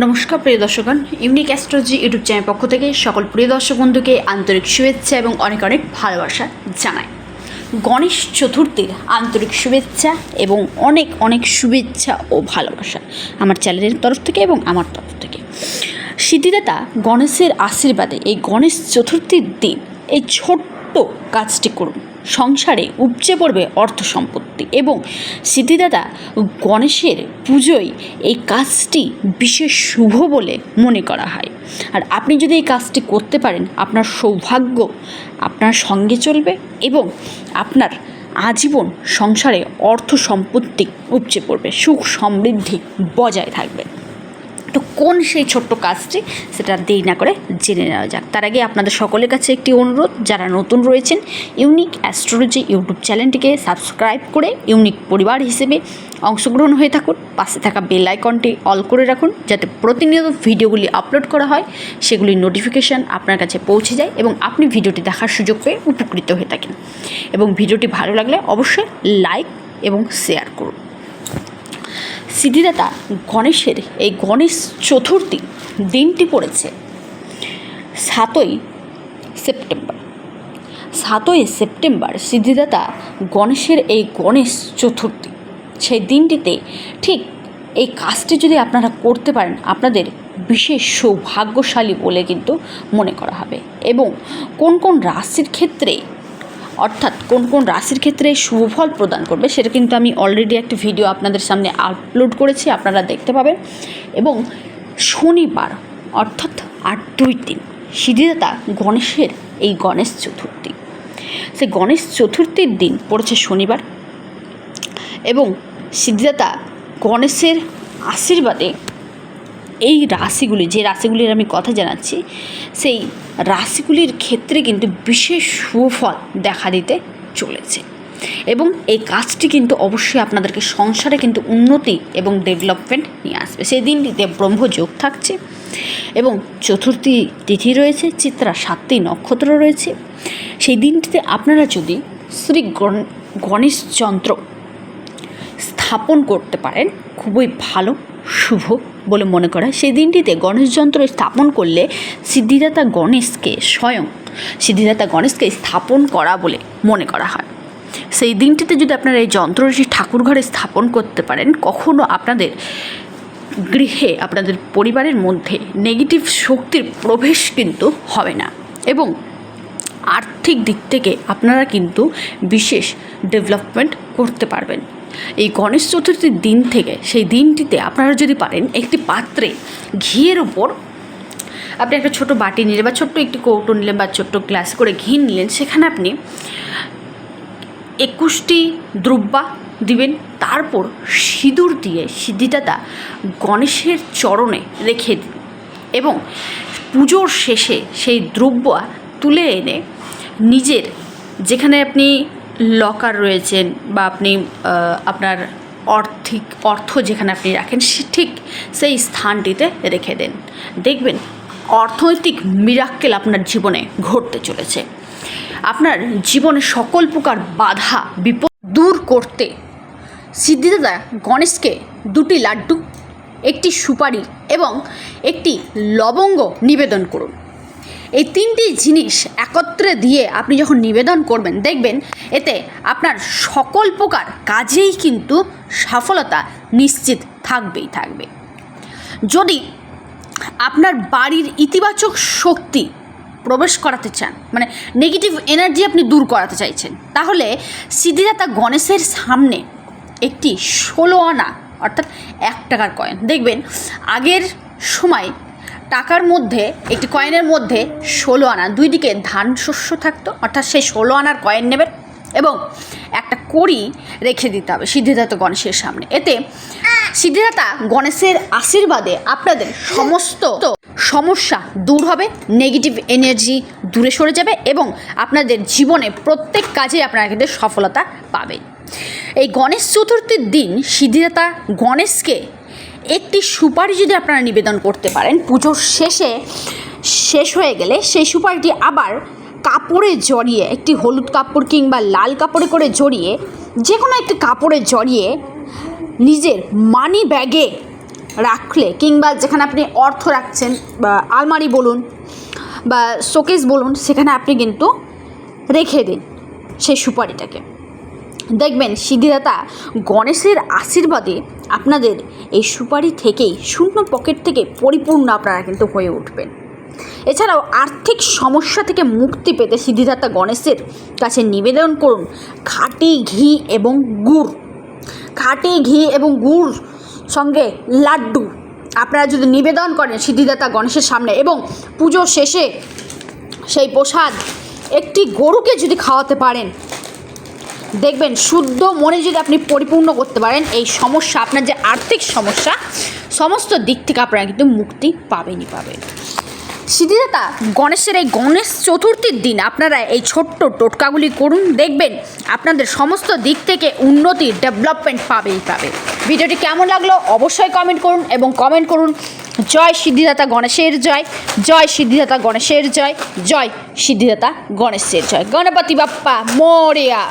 নমস্কার, প্রিয় দর্শকগণ। ইউনিক অ্যাস্ট্রোলজি ইউটিউব চ্যানেল পক্ষ থেকে সকল প্রিয় দর্শক বন্ধুকে আন্তরিক শুভেচ্ছা এবং অনেক অনেক ভালোবাসা জানাই। গণেশ চতুর্থীর আন্তরিক শুভেচ্ছা এবং অনেক অনেক শুভেচ্ছা ও ভালোবাসা আমার চ্যানেলের তরফ থেকে এবং আমার তরফ থেকে। সিদ্ধিদাতা গণেশের আশীর্বাদে এই গণেশ চতুর্থীর দিন এই ছোট্ট কাজটি করুন। সংসারে উপচে পড়বে অর্থ সম্পত্তি এবং সিদ্ধিদাতা গণেশের পুজোয় এই কাজটি বিশেষ শুভ বলে মনে করা হয়। আর আপনি যদি এই কাজটি করতে পারেন, আপনার সৌভাগ্য আপনার সঙ্গে চলবে এবং আপনার আজীবন সংসারে অর্থ সম্পত্তি উপচে পড়বে, সুখ সমৃদ্ধি বজায় থাকবে। কোন সেই ছোট্ট কাজটি সেটা দেরি না করে জেনে নেওয়া যাক। তার আগে আপনাদের সকলের কাছে একটি অনুরোধ, যারা নতুন রয়েছেন, ইউনিক অ্যাস্ট্রোলজি ইউটিউব চ্যানেলটিকে সাবস্ক্রাইব করে ইউনিক পরিবার হিসেবে অংশগ্রহণ হয়ে থাকুন। পাশে থাকা বেল আইকনটি অল করে রাখুন, যাতে প্রতিনিয়ত ভিডিওগুলি আপলোড করা হয়, সেগুলির নোটিফিকেশান আপনার কাছে পৌঁছে যায় এবং আপনি ভিডিওটি দেখার সুযোগ পেয়ে উপকৃত হয়ে থাকেন। এবং ভিডিওটি ভালো লাগলে অবশ্যই লাইক এবং শেয়ার করুন। সিদ্ধিদাতা গণেশের এই গণেশ চতুর্থী দিনটি পড়েছে সাতই সেপ্টেম্বর। সাতই সেপ্টেম্বর সিদ্ধিদাতা গণেশের এই গণেশ চতুর্থী। সেই দিনটিতে ঠিক এই কাজটি যদি আপনারা করতে পারেন, আপনাদের বিশেষ সৌভাগ্যশালী বলে কিন্তু মনে করা হবে। এবং কোন কোন রাশির ক্ষেত্রে অর্থাৎ কোন কোন রাশির ক্ষেত্রে শুভফল প্রদান করবে সেটা কিন্তু আমি অলরেডি একটা ভিডিও আপনাদের সামনে আপলোড করেছি, আপনারা দেখতে পাবেন। এবং শনিবার, অর্থাৎ আট দুই দিন সিদ্ধিদাতা গণেশের এই গণেশ চতুর্থী। সেই গণেশ চতুর্থীর দিন পড়েছে শনিবার এবং সিদ্ধিদাতা গণেশের আশীর্বাদে এই রাশিগুলি, যে রাশিগুলির আমি কথা জানাচ্ছি, সেই রাশিগুলির ক্ষেত্রে কিন্তু বিশেষ সুফল দেখা দিতে চলেছে। এবং এই কাজটি কিন্তু অবশ্যই আপনাদেরকে সংসারে কিন্তু উন্নতি এবং ডেভেলপমেন্ট নিয়ে আসবে। সেই দিনটিতে ব্রহ্মযোগ থাকছে এবং চতুর্থী তিথি রয়েছে, চিত্রা সাতটি নক্ষত্র রয়েছে। সেই দিনটিতে আপনারা যদি শ্রী গণ- গণেশ যন্ত্র স্থাপন করতে পারেন, খুবই ভালো। শুভ বলে মনে করা সেই দিনটিতে গণেশ যন্ত্র স্থাপন করলে সিদ্ধিদাতা গণেশকে স্বয়ং সিদ্ধিদাতা গণেশকে স্থাপন করা বলে মনে করা হয়। সেই দিনটিতে যদি আপনারা এই যন্ত্রটি ঠাকুর ঘরে স্থাপন করতে পারেন, কখনো আপনাদের গৃহে, আপনাদের পরিবারের মধ্যে নেগেটিভ শক্তির প্রবেশ কিন্তু হবে না এবং আর্থিক দিক থেকে আপনারা কিন্তু বিশেষ ডেভেলপমেন্ট করতে পারবেন। এই গণেশ চতুর্থীর দিন থেকে সেই দিনটিতে আপনারা যদি পারেন একটি পাত্রে ঘিয়ের ওপর আপনি একটা ছোটো বাটি নিলেন বা ছোট্ট একটি কৌটো নিলেন বা ছোট্ট গ্লাস করে ঘি নিলেন, সেখানে আপনি একুশটি দ্রব্যা দিবেন, তারপর সিঁদুর দিয়ে সিদ্ধিদাতা গণেশের চরণে রেখে দিন এবং পুজোর শেষে সেই দ্রব্য তুলে এনে নিজের যেখানে আপনি লকার রয়েছেন বা আপনি আপনার অর্থিক, অর্থ যেখানে আপনি রাখেন ঠিক সেই স্থানটিতে রেখে দেন। দেখবেন, অর্থনৈতিক মিরাক্কেল আপনার জীবনে ঘটতে চলেছে। আপনার জীবনে সকল প্রকার বাধা, বিপদ দূর করতে সিদ্ধিদাদা গণেশকে দুটি লাড্ডু, একটি সুপারি এবং একটি লবঙ্গ নিবেদন করুন। এই তিনটি জিনিস একত্রে দিয়ে আপনি যখন নিবেদন করবেন, দেখবেন এতে আপনার সকল প্রকার কাজেই কিন্তু সফলতা নিশ্চিত থাকবেই থাকবে। যদি আপনার বাড়ির ইতিবাচক শক্তি প্রবেশ করাতে চান মানে নেগেটিভ এনার্জি আপনি দূর করাতে চাইছেন, তাহলে সিদ্ধিদাতা গণেশের সামনে একটি ষোলো আনা, অর্থাৎ এক টাকার কয়েন দেখবেন আগের সময় টাকার মধ্যে, একটি কয়েনের মধ্যে ষোলো আনা, দুই দিকে ধান শস্য থাকতো, অর্থাৎ সেই ষোলো আনার কয়েন নেবেন এবং একটা কড়ি রেখে দিতে হবে সিদ্ধিদাতা গণেশের সামনে। এতে সিদ্ধিদাতা গণেশের আশীর্বাদে আপনাদের সমস্ত সমস্যা দূর হবে নেগেটিভ এনার্জি দূরে সরে যাবে এবং আপনাদের জীবনে প্রত্যেক কাজে আপনারা কিন্তু সফলতা পাবেন। এই গণেশ চতুর্থীর দিন সিদ্ধিদাতা গণেশকে একটি সুপারি যদি আপনারা নিবেদন করতে পারেন, পুজোর শেষে শেষ হয়ে গেলে সেই সুপারিটি আবার কাপড়ে জড়িয়ে, একটি হলুদ কাপড় কিংবা লাল কাপড়ে করে জড়িয়ে যে কোনো একটি কাপড়ে জড়িয়ে নিজের মানি ব্যাগে রাখলে কিংবা যেখানে আপনি অর্থ রাখছেন, বা আলমারি বলুন, বা শোকেস বলুন, সেখানে আপনি কিন্তু রেখে দিন সেই সুপারিটাকে। দেখবেন সিদ্ধিদাতা গণেশের আশীর্বাদে আপনাদের এই সুপারি থেকেই শূন্য পকেট থেকে পরিপূর্ণ আপনারা কিন্তু হয়ে উঠবেন। এছাড়াও আর্থিক সমস্যা থেকে মুক্তি পেতে সিদ্ধিদাতা গণেশের কাছে নিবেদন করুন, খাটি ঘি এবং গুড়। খাটি ঘি এবং গুড় সঙ্গে লাড্ডু। আপনারা যদি নিবেদন করেন সিদ্ধিদাতা গণেশের সামনে এবং পুজো শেষে সেই প্রসাদ একটি গরুকে যদি খাওয়াতে পারেন দেখবেন শুদ্ধ মনে যদি আপনি পরিপূর্ণ করতে পারেন, এই সমস্যা আপনার যে আর্থিক সমস্যা, সমস্ত দিক থেকে আপনারা কিন্তু মুক্তি পাবেনই পাবেন। সিদ্ধিদাতা, গণেশের এই গণেশ চতুর্থীর দিন আপনারা এই ছোট্ট টোটকাগুলি করুন, দেখবেন আপনাদের সমস্ত দিক থেকে উন্নতি ডেভেলপমেন্ট পাবেই পাবে ভিডিওটি কেমন লাগল অবশ্যই কমেন্ট করুন এবং কমেন্ট করুন, জয় সিদ্ধিদাতা গণেশের জয় জয় সিদ্ধিদাতা গণেশের জয় জয় সিদ্ধিদাতা গণেশের জয়। গণপতি বাপ্পা মোরিয়া